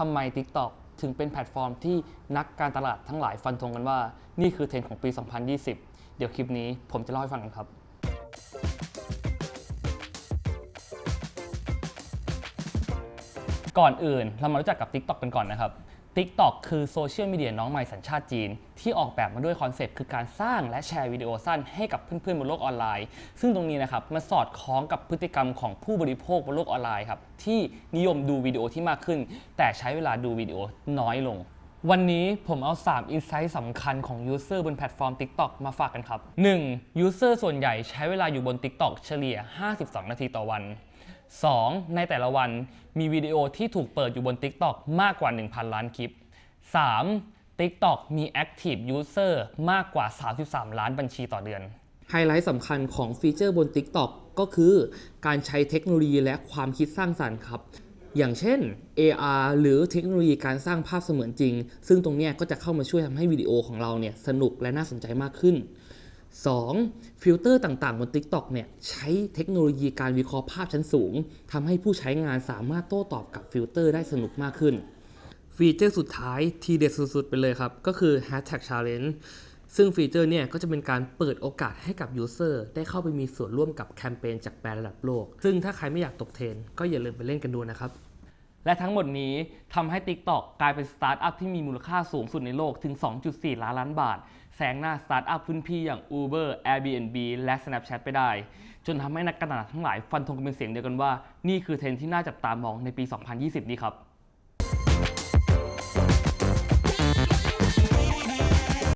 ทำไม TikTok ถึงเป็นแพลตฟอร์มที่นักการตลาดทั้งหลายฟันธงกันว่า นี่คือเทรนด์ของปี 2020 เดี๋ยวคลิปนี้ผมจะเล่าให้ฟังกันครับ ก่อนอื่นเรามารู้จักกับ TikTok กันก่อนนะครับ TikTok คือโซเชียลมีเดียน้องใหม่สัญชาติจีน ที่ออกแบบมาด้วยคอนเซปต์คือการสร้างและแชร์วิดีโอสั้นให้กับเพื่อนๆบนโลกออนไลน์ ซึ่งตรงนี้นะครับมันสอดคล้องกับพฤติกรรมของผู้บริโภคบนโลกออนไลน์ครับที่นิยมดูวิดีโอที่มากขึ้น แต่ใช้เวลาดูวิดีโอน้อยลง วันนี้ผมเอา 3 Insight สำคัญของ User บนแพลตฟอร์ม TikTok มาฝากกันครับ 1. User ส่วนใหญ่ใช้เวลาอยู่บน TikTok เฉลี่ย 52 นาทีต่อวัน 2. ในแต่ละวันมีวิดีโอที่ถูกเปิดอยู่บน TikTok มากกว่า 1,000 ล้านคลิป 3. TikTok มี Active User มากกว่า 33 ล้านบัญชีต่อเดือนไฮไลท์สำคัญของฟีเจอร์บน TikTok ก็คือ การใช้เทคโนโลยีและความคิดสร้างสรรค์ครับ อย่างเช่น AR หรือเทคโนโลยีการสร้างภาพเสมือนจริง ซึ่งตรงนี้ก็จะเข้ามาช่วยทำให้วิดีโอของเราเนี่ยสนุกและน่าสนใจมากขึ้น 2. ฟิลเตอร์ต่างๆ บน TikTok เนี่ยใช้เทคโนโลยีการวิเคราะห์ภาพชั้นสูงทำให้ผู้ใช้งานสามารถโต้ตอบกับฟิลเตอร์ได้สนุกมากขึ้น ฟีเจอร์สุดท้ายทีเด็ดสุดๆ ไปเลยครับ ก็คือ Hashtag Challenge ซึ่งฟีเจอร์เนี่ยก็จะเป็นการเปิดโอกาสให้กับ User ได้เข้าไปมีส่วนร่วมกับแคมเปญจากแบรนด์ระดับโลก ซึ่งถ้าใครไม่อยากตกเทรนก็อย่าลืมไปเล่นกันดูนะครับและทั้งหมดนี้ทำให้ TikTok กลายเป็นสตาร์ทอัพที่มีมูลค่าสูงสุดในโลกถึง 2.4 ล้านล้านบาท แซงหน้าสตาร์ทอัพพื้นพี่อย่าง Uber Airbnb และ Snapchat ไปได้ จนทำให้นักการตลาดทั้งหลายฟันธงกันเป็นเสียงเดียวกันว่า นี่คือเทรนที่น่าจับตามองในปี 2020 นี้ครับ